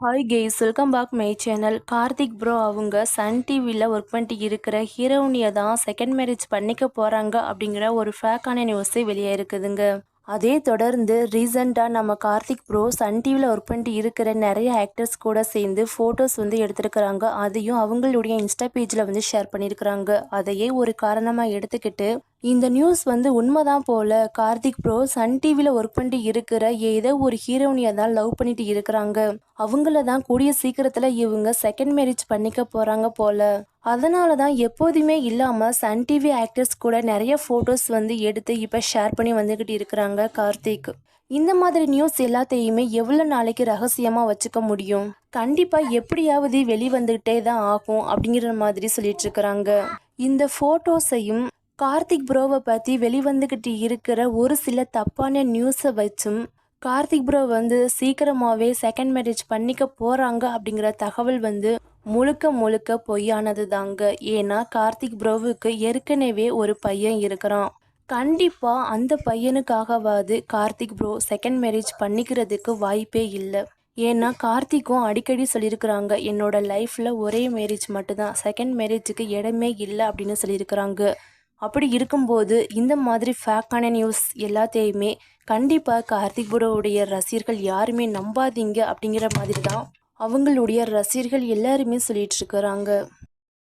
Hi guys welcome back my channel Karthik bro அவங்க Sun டிவியில் work பண்ணிட்டு இருக்கிற ஹீரோனியை தான் செகண்ட் மேரேஜ் பண்ணிக்க போகிறாங்க அப்படிங்கிற ஒரு ஃபேக்கான நியூஸே வெளியே இருக்குதுங்க அதே தொடர்ந்து ரீசெண்டாக நம்ம கார்த்திக் ப்ரோ சன் டிவியில் ஒர்க் பண்ணிட்டு இருக்கிற நிறைய ஆக்டர்ஸ் கூட சேர்ந்து ஃபோட்டோஸ் வந்து எடுத்திருக்கிறாங்க. அதையும் அவங்களுடைய இன்ஸ்டா பேஜில் வந்து ஷேர் பண்ணியிருக்கிறாங்க. அதையே ஒரு காரணமாக எடுத்துக்கிட்டு இந்த நியூஸ் வந்து உண்மைதான் போல கார்த்திக் ப்ரோ சன் டிவியில் ஒர்க் பண்ணிட்டு இருக்கிற ஏதோ ஒரு ஹீரோனியை தான் லவ் பண்ணிட்டு இருக்கிறாங்க. அவங்கள தான் கூடிய சீக்கிரத்தில் இவங்க செகண்ட் மேரேஜ் பண்ணிக்க போகிறாங்க போல. அதனால தான் எப்போதுமே இல்லாமல் சன் டிவி ஆக்டர்ஸ் கூட நிறைய ஃபோட்டோஸ் வந்து எடுத்து இப்போ ஷேர் பண்ணி வந்துக்கிட்டு இருக்கிறாங்க கார்த்திக். இந்த மாதிரி நியூஸ் எல்லாத்தையுமே எவ்வளோ நாளைக்கு ரகசியமாக வச்சுக்க முடியும்? கண்டிப்பாக எப்படியாவது வெளிவந்துகிட்டே தான் ஆகும் அப்படிங்கிற மாதிரி சொல்லிட்டு இருக்கிறாங்க. இந்த ஃபோட்டோஸையும் கார்த்திக் ப்ரோவை பற்றி வெளிவந்துக்கிட்டு இருக்கிற ஒரு சில தப்பான நியூஸை வச்சும் கார்த்திக் ப்ரோ வந்து சீக்கிரமாகவே செகண்ட் மேரேஜ் பண்ணிக்க போகிறாங்க அப்படிங்கிற தகவல் வந்து முழுக்க முழுக்க பொய்யானது தாங்க ஏன்னா கார்த்திக் ப்ரோவுக்கு ஏற்கனவே ஒரு பையன் இருக்கிறான். கண்டிப்பாக அந்த பையனுக்காகவாது கார்த்திக் ப்ரோ செகண்ட் மேரேஜ் பண்ணிக்கிறதுக்கு வாய்ப்பே இல்லை. ஏன்னா கார்த்திக்கும் அடிக்கடி சொல்லியிருக்கிறாங்க என்னோட லைஃப்பில் ஒரே மேரேஜ் மட்டும்தான். செகண்ட் மேரேஜுக்கு இடமே இல்லை அப்படின்னு சொல்லியிருக்கிறாங்க. அப்படி இருக்கும்போது இந்த மாதிரி ஃபேக்கான நியூஸ் எல்லாத்தையுமே கண்டிப்பாக கார்த்திக் ப்ரோவுடைய ரசிகர்கள் யாருமே நம்பாதீங்க அப்படிங்கிற மாதிரி தான் அவங்களுடைய ரசிகர்கள் எல்லாருமே சொல்லிட்டு இருக்கிறாங்க